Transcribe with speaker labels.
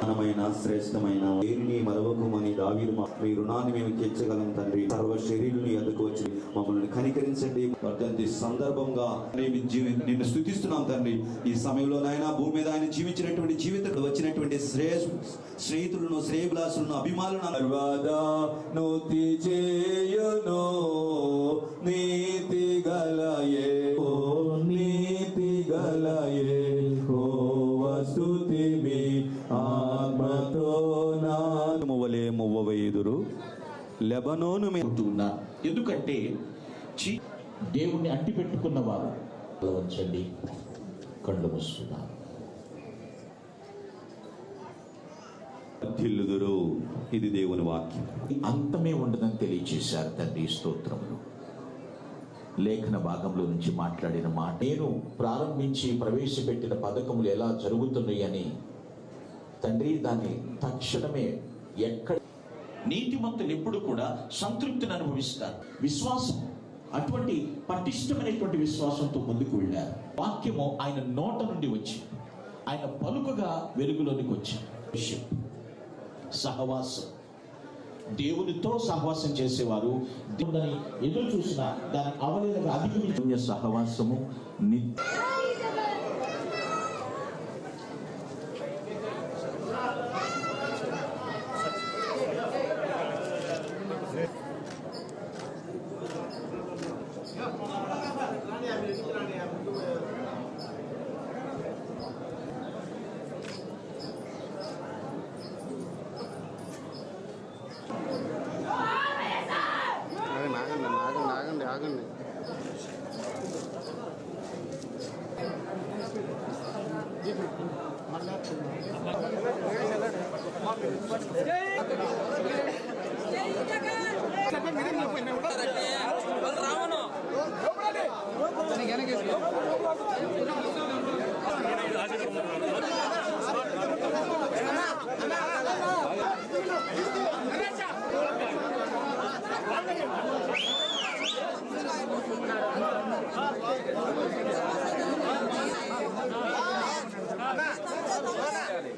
Speaker 1: ఘనమైన శ్రేష్టమైన దేనిని మరవకుమని దావీరు మా- మీ రుణాన్ని మేము తీర్చగలం తండ్రి. సర్వ శరీరుని ఎదుకు వచ్చి మమ్మల్ని కనికరించండి. వర్ధంతి సందర్భంగా మేము జీవి నిన్ను స్థుతిస్తున్నాం తండ్రి. ఈ సమయంలో నాయన భూమి మీద ఆయన జీవించినటువంటి జీవితంలో వచ్చినటువంటి శ్రేయ స్నేహితులను శ్రేయభిలాసులను అభిమానులను సర్వదానుతి చేయును నీతి గలయే ఓ నీతి గలయే ఓ వస్తుతి మీ ఆత్మతో నా మువ్వలే మువ్వవేదురు లెబనోను మీ
Speaker 2: చెబుతూ ఉన్నారు ఎందుకంటే చీ- దేవుణ్ణి అంటి పెట్టుకున్న వారు వంచండి కళ్ళు మూసుకున్నారు
Speaker 1: వర్ధిల్లుదురు ఇది దేవుని వాక్యం.
Speaker 2: అంతమే ఉండదని తెలియచేశారు తండ్రి స్తోత్రములు. లేఖన భాగంలో నుంచి మాట్లాడిన మాట నేను ప్రారంభించి ప్రవేశపెట్టిన పథకములు ఎలా జరుగుతున్నాయి అని తండ్రి దాన్ని తక్షణమే ఎక్కడ నీతిమంతులు ఎప్పుడు కూడా సంతృప్తిని అనుభవిస్తారు. విశ్వాసం అటువంటి పటిష్టమైనటువంటి విశ్వాసంతో ముందుకు వెళ్ళారు. వాక్యము ఆయన నోట నుండి వచ్చి ఆయన పలుకగా వెలుగులోనికి వచ్చింది. విషయం సహవాసం. దేవునితో సహవాసం చేసేవారు. దేవుడని ఎదురు చూసిన దాని అవలేదగా అధిగమించే సహవాసము నిత్య
Speaker 3: ఆగండి ఆగండి ఆగండి
Speaker 4: రావను